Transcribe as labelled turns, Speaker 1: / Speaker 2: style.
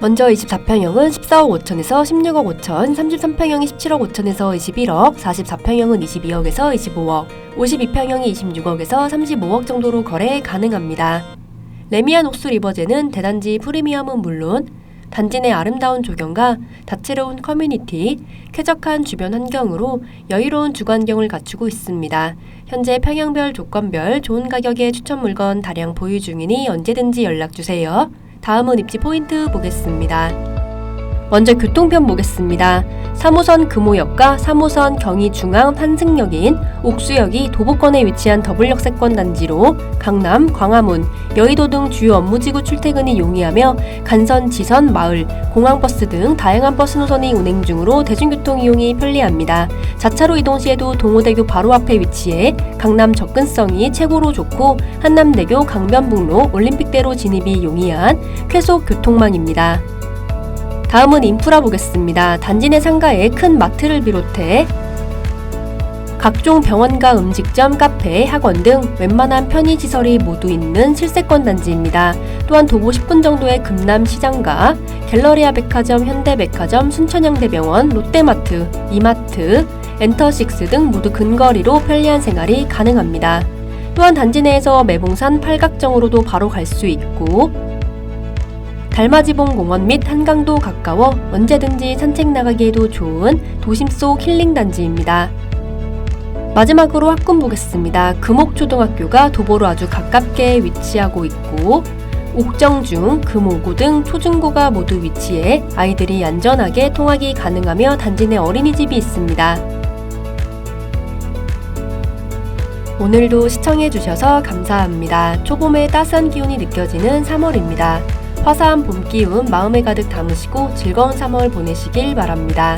Speaker 1: 먼저 24평형은 14억 5천에서 16억 5천, 33평형이 17억 5천에서 21억, 44평형은 22억에서 25억, 52평형이 26억에서 35억 정도로 거래 가능합니다. 레미안 옥수 리버제는 대단지 프리미엄은 물론 단지 내 아름다운 조경과 다채로운 커뮤니티, 쾌적한 주변 환경으로 여유로운 주거환경을 갖추고 있습니다. 현재 평형별 조건별 좋은 가격의 추천 물건 다량 보유 중이니 언제든지 연락 주세요. 다음은 입지 포인트 보겠습니다. 먼저 교통편 보겠습니다. 3호선 금호역과 3호선 경의 중앙 환승역인 옥수역이 도보권에 위치한 더블역 세권 단지로 강남, 광화문, 여의도 등 주요 업무지구 출퇴근이 용이하며 간선, 지선, 마을, 공항버스 등 다양한 버스 노선이 운행 중으로 대중교통 이용이 편리합니다. 자차로 이동 시에도 동호대교 바로 앞에 위치해 강남 접근성이 최고로 좋고 한남대교, 강변북로, 올림픽대로 진입이 용이한 쾌속 교통망입니다. 다음은 인프라 보겠습니다. 단지 내 상가에 큰 마트를 비롯해 각종 병원과 음식점, 카페, 학원 등 웬만한 편의시설이 모두 있는 실세권 단지입니다. 또한 도보 10분 정도의 금남 시장과 갤러리아 백화점, 현대백화점, 순천향대병원, 롯데마트, 이마트, 엔터식스 등 모두 근거리로 편리한 생활이 가능합니다. 또한 단지 내에서 매봉산 팔각정으로도 바로 갈 수 있고 달맞이봉 공원 및 한강도 가까워 언제든지 산책 나가기에도 좋은 도심 속 힐링 단지입니다. 마지막으로 학군 보겠습니다. 금옥초등학교가 도보로 아주 가깝게 위치하고 있고 옥정중, 금오고 등 초중고가 모두 위치해 아이들이 안전하게 통학이 가능하며 단지 내 어린이집이 있습니다. 오늘도 시청해주셔서 감사합니다. 초봄의 따스한 기운이 느껴지는 3월입니다. 화사한 봄 기운 마음에 가득 담으시고 즐거운 3월 보내시길 바랍니다.